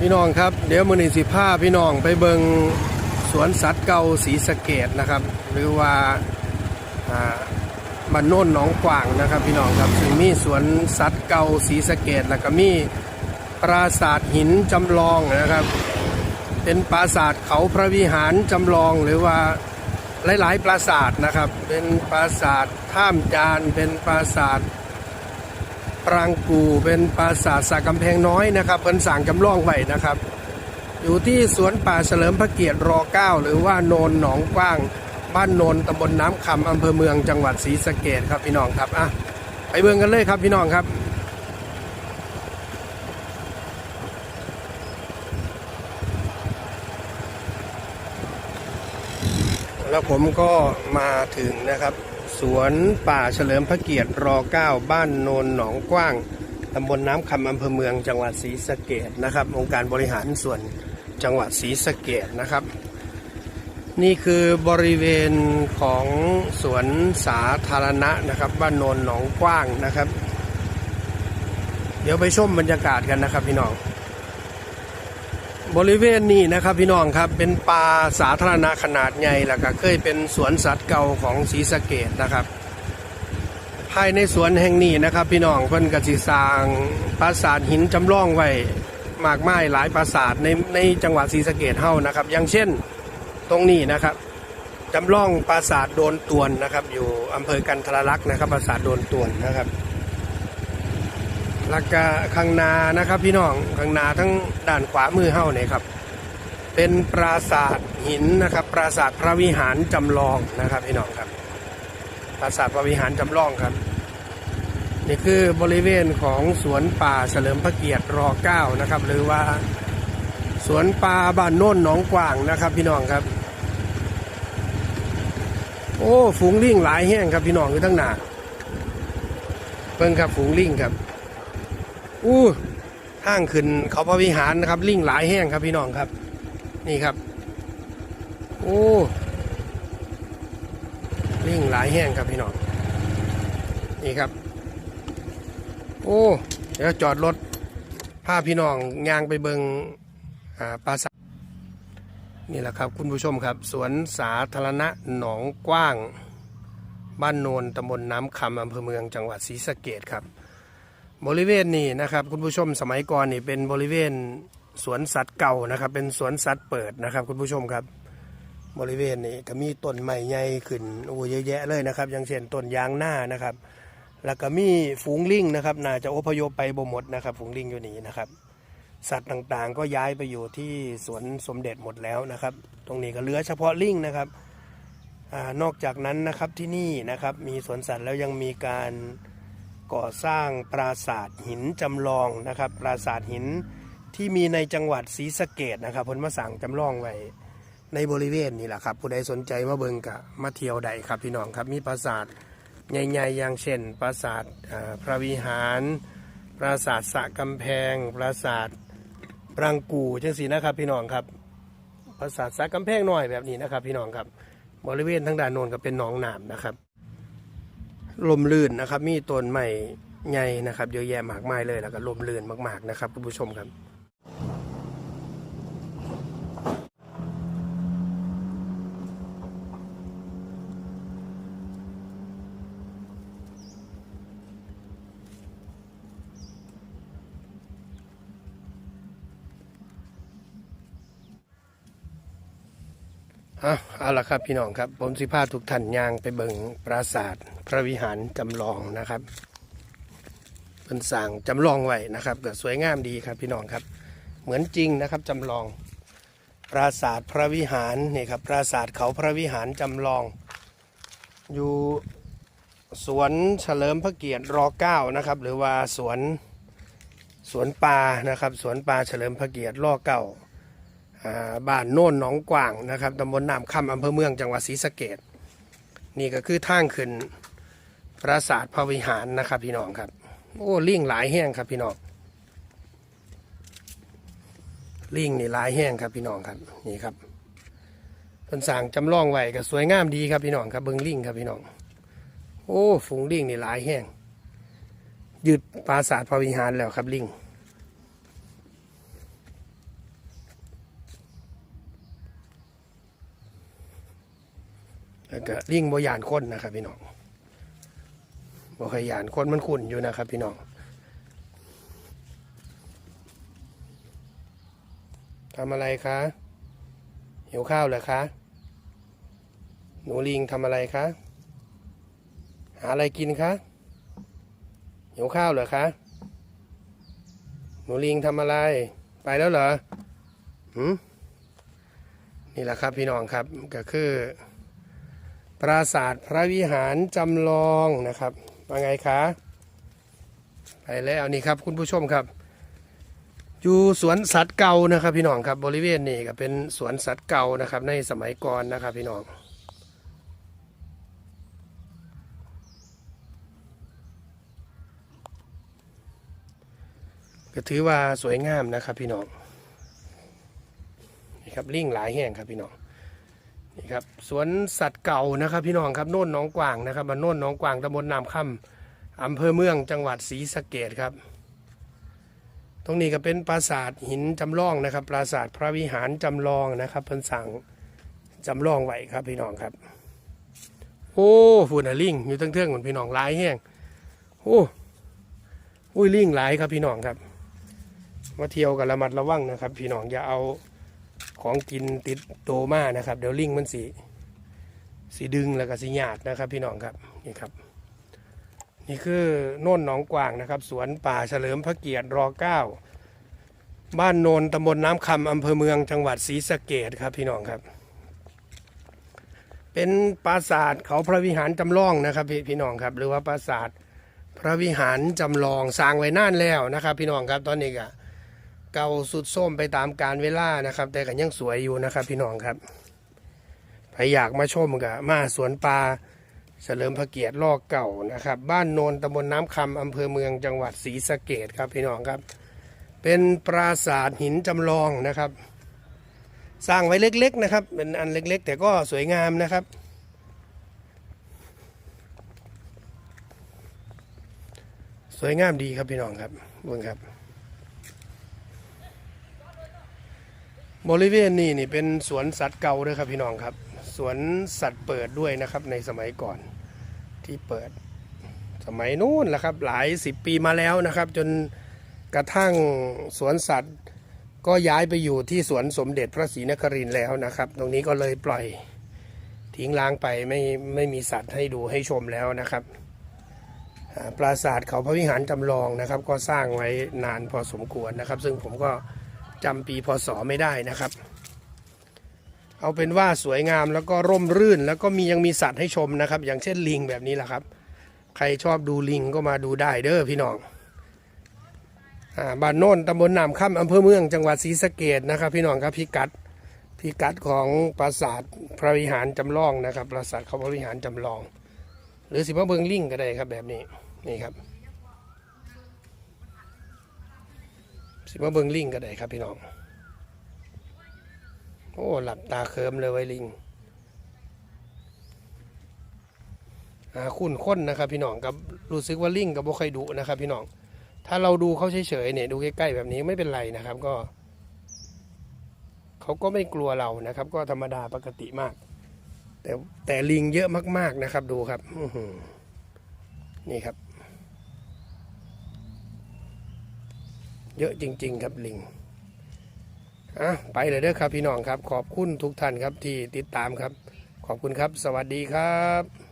พี่น้องครับ เดี๋ยวมือหนึ่งสิผ้าพี่น้องไปเบิงสวนสัตว์เก่าศรีสะเกดนะครับ หรือว่าอ่าบ้านโน่นหนองกว่างนะครับ พี่น้องครับซึ่งมีสวนสัตว์เก่าศรีสะเกดแล้วก็มีปราสาทหินจำลองนะครับ เป็นปราสาทเขาพระวิหารจำลองหรือว่าหลาย ๆ ปราสาทนะครับ เป็นปราสาทท่ามจานเป็นปราสาท ปรางกูเป็นปราสาทสากำแพงน้อยนะครับเพิ่นสั่งจำลองไว้นะครับ อยู่ที่สวนป่าเฉลิมพระเกียรติร9หรือว่าโนนหนองกว้าง บ้านโนนตำบลน้ำคำอำเภอเมืองจังหวัดศรีสะเกดครับพี่น้องครับอะไปเบิ่งกันเลยครับพี่น้องครับแล้วผมก็มาถึงนะครับ สวนป่าเฉลิมพระเกียรติร9บ้านโนนหนองกว้างตำบลน้ำคำอำเภอเมืองจังหวัดศรีสะเกดนะครับองค์การบริหารส่วนจังหวัดศรีสะเกดนะครับ นี่คือบริเวณของสวนสาธารณะนะครับบ้านโนนหนองกว้างนะครับ เดี๋ยวไปชมบรรยากาศกันนะครับพี่น้อง บริเวณนี้นะครับพี่น้องครับเป็นป่าสาธารณะขนาดใหญ่แล้วก็เคยเป็นสวนสัตว์เก่าของศรีสะเกดนะครับ ภายในสวนแห่งนี้นะครับ พี่น้องเพิ่นกสิสร้างปราสาทหินจำลองไว้มากมายหลายปราสาทในในจังหวัดศรีสะเกดเฮานะครับ อย่างเช่นตรงนี้นะครับจำลองปราสาทโดนตวนนะครับ อยู่อำเภอกันทรลักษณ์นะครับปราสาทโดนตวนนะครับ แล้วก็ข้างนานะครับพี่น้องข้างนาทั้งด้านขวามือเฮ้าเนี่ยครับ เป็นปราสาทหินนะครับ ปราสาทพระวิหารจำลองนะครับพี่น้องครับ ปราสาทพระวิหารจำลองครับ นี่คือบริเวณของสวนป่าเฉลิมพระเกียรติร9นะครับ หรือว่าสวนป่าบ้านโน่นหนองกว่างนะครับ พี่น้องครับ โอ้ฝูงลิงหลายแห้งครับพี่น้องอยู่ทั้งหนาเพิ่งครับฝูงลิงครับ อู้ห้างขึ้นเขาพระวิหารนะครับ ลิงหลายแห้งครับพี่น้องครับ นี่ครับ โอ้ลิงหลายแห้งครับพี่น้อง นี่ครับ โอ้เดี๋ยวจอดรถพาพี่น้องยางไปเบิงอ่าปราสาทนี่แหละครับ คุณผู้ชมครับ สวนสาธารณะหนองกว้าง บ้านโนนตำบลน้ำคำอำเภอเมืองจังหวัดศรีสะเกดครับ บริเวณนี้นะครับ คุณผู้ชมสมัยก่อนนี่เป็นบริเวณสวนสัตว์เก่านะครับ เป็นสวนสัตว์เปิดนะครับ คุณผู้ชมครับ บริเวณนี้ก็มีต้นไม้ใหญ่ขึ้นโอ้เยอะแยะเลยนะครับ อย่างเช่นต้นยางหน้านะครับ แล้วก็มีฝูงลิงนะครับน่าจะอพยพไปบ่หมดนะครับ ฝูงลิงอยู่นี่นะครับ สัตว์ต่างๆ ก็ย้ายไปอยู่ที่สวนสมเด็จหมดแล้วนะครับ ตรงนี้ก็เหลือเฉพาะลิงนะครับอนอกจากนั้นนะครับที่นี่นะครับมีสวนสัตว์แล้วยังมีการ ก่อสร้างปราสาทหินจำลองนะครับ ปราสาทหินที่มีในจังหวัดศรีสะเกดนะครับเพนมาสั่งจำลองไว้ในบริเวณนี่แหละครับ ผู้ใดสนใจมาเบิงกะมาเที่ยวใดครับพี่น้องครับมีปราสาทใหญ่ๆอย่างเช่น ปราสาทพระวิหาร ปราสาทสะกำแพง ปราสาทปรางกูจังสีนะครับพี่น้องครับ ปราสาทสะกำแพงหน้อยแบบนี้นะครับ พี่น้องครับ บริเวณทั้งด้านโน้นก็เป็นหนองน้ำนะครับ ลมลื่นนะครับ มีต้นใหม่ใหญ่นะครับเยอะแยะมากมายเลยแล้วก็ลมลื่นมากๆนะครับคุณผู้ชมครับ เอาเอาละครับพี่น้องครับ ผมสิพาทุกท่านย่างไปเบิงปราสาทพระวิหารจำลองนะครับเป็นสั่งจำลองไว้นะครับก็สวยงามดีครับพี่น้องครับ เหมือนจริงนะครับจำลอง ปราสาทพระวิหารนี่ครับปราสาทเขาพระวิหารจำลอง อยู่สวนเฉลิมพระเกียรติรเก้านะครับหรือว่าสวนสวนปลานะครับสวนปลาเฉลิมพระเกียรติรเก้า บ้านโน่นหนองกว่างนะครับตำบลน้ำคำอำเภอเมืองจังหวัดศรีสะเกดนี่ก็คือทางขึ้นปราสาทพระวิหารนะครับพี่น้องครับ โอ้ลิงหลายแห้งครับพี่น้องลิงนี่หลายแห้งครับพี่น้องครับนี่ครับเพิ่นสร้างจำลองไว้ก็สวยงามดีครับพี่น้องครับเบิงลิงครับพี่น้อง โอ้ฝูงลิงนี่หลายแห้งยึดปราสาทพระวิหารแล้วครับลิง แล้วก็ลิงบ่ยานคนนะครับพี่น้องบ่เคยยานคนมันขุ่นอยู่นะครับพี่น้องทำอะไรคะหิวข้าวเหรอคะ หนูลิงทำอะไรคะ หาอะไรกินคะหิวข้าวเหรอคะ หนูลิงทำอะไร ไปแล้วเหรอหืมนี่แหละครับพี่น้องครับก็คือ ปราสาทพระวิหารจำลองนะครับว่าไงคะไปแล้วนี่ครับคุณผู้ชมครับ อยู่สวนสัตว์เก่านะครับ พี่น้องครับบริเวณนี้ก็เป็นสวนสัตว์เก่านะครับ ในสมัยก่อนนะครับ พี่น้องก็ถือว่าสวยงามนะครับ พี่น้องนี่ครับลิงหลายแห่งครับพี่น้อง นี่ครับสวนสัตว์เก่านะครับ พี่น้องครับโน่นหน้องกวางนะครับบ้านโน่นหน้องกวางตำบลนามค่ำอำเภอเมืองจังหวัดศรีสะเกดครับ ตรงนี้ก็เป็นปราสาทหินจำลองนะครับ ปราสาทพระวิหารจำลองนะครับเพิ่นสั่งจำลองไว้ครับพี่น้องครับ โอ้ฝุ่นอะลิงอยู่ตั้งเทื่องๆเหมือนพี่น้องหลายแห้งโอ้อุ้ยลิงหลายครับพี่น้องครับมาเที่ยวกันระมัดระวังนะครับ พี่น้องอย่าเอา ของกินติดโตมานะครับ เดี๋ยวลิงมันสีสีดึงแล้วก็สีหยาดนะครับพี่น้องครับนี่ครับ นี่คือโน่นหนองกวางนะครับ สวนป่าเฉลิมพระเกียรติรเก้าบ้านโนนตำบลน้ำคำอำเภอเมืองจังหวัดศรีสะเกดครับพี่น้องครับ เป็นปราสาทเขาพระวิหารจำลองนะครับพี่พี่น้องครับ หรือว่าปราสาทพระวิหารจำลองสร้างไว้นานแล้วนะครับ พี่น้องครับตอนนี้ก็ เก่าสุดโทมไปตามกาลเวลานะครับ แต่ก็ยังสวยอยู่นะครับ พี่น้องครับใครอยากมาชมก็มาสวนป่าเฉลิมพระเกียรติลอกเก่านะครับ บ้านโนนตำบลน้ำคำอำเภอเมืองจังหวัดศรีสะเกดครับพี่น้องครับ เป็นปราสาทหินจำลองนะครับ สร้างไว้เล็กๆนะครับ เป็นอันเล็กๆ แต่ก็สวยงามนะครับ สวยงามดีครับพี่น้องครับเบิ่งครับ บริเวณนี้นี่เป็นสวนสัตว์เก่าด้วยครับพี่น้องครับ สวนสัตว์เปิดด้วยนะครับในสมัยก่อนที่เปิด สมัยนู้นแหละครับหลายสิบปีมาแล้วนะครับ จนกระทั่งสวนสัตว์ก็ย้ายไปอยู่ที่สวนสมเด็จพระศรีนครินทร์แล้วนะครับ ตรงนี้ก็เลยปล่อยทิ้งล้างไปไม่ไม่มีสัตว์ให้ดูให้ชมแล้วนะครับปราสาทเขาพระวิหารจำลองนะครับ ก็สร้างไว้นานพอสมควรนะครับ ซึ่งผมก็ จำปีพศไม่ได้นะครับ เอาเป็นว่าสวยงามแล้วก็ร่มรื่น แล้วก็มียังมีสัตว์ให้ชมนะครับ อย่างเช่นลิงแบบนี้แหละครับ ใครชอบดูลิงก็มาดูได้เด้อพี่น้องอ่าบ้านโน่นตำบลนามค่ำอำเภอเมืองจังหวัดศรีสะเกดนะครับ พี่น้องครับพิกัดพิกัดของปราสาทพระวิหารจำลองนะครับ ปราสาทเขาพระวิหารจำลอง หรือสิว่าเบิงลิงก็ได้ครับแบบนี้นี่ครับ สิว่าเบิงลิงก็ได้ครับพี่น้อง โอ้ หลับตาเคิมเลยไว้ลิงอาคุ้นค้นนะครับพี่น้องกับรู้สึกว่าลิงกับบ่ค่อยดุนะครับพี่น้อง ถ้าเราดูเขาเฉยๆเนี่ยดูใกล้ๆแบบนี้ไม่เป็นไรนะครับก็ เขาก็ไม่กลัวเรานะครับ ก็ธรรมดาปกติมาก แต่แต่ลิงเยอะมากๆนะครับ ดูครับนี่ครับ เยอะจริง ๆ ครับลิงอะไปเลยเด้อครับพี่น้องครับ ขอบคุณทุกท่านครับที่ติดตามครับ ขอบคุณครับ สวัสดีครับ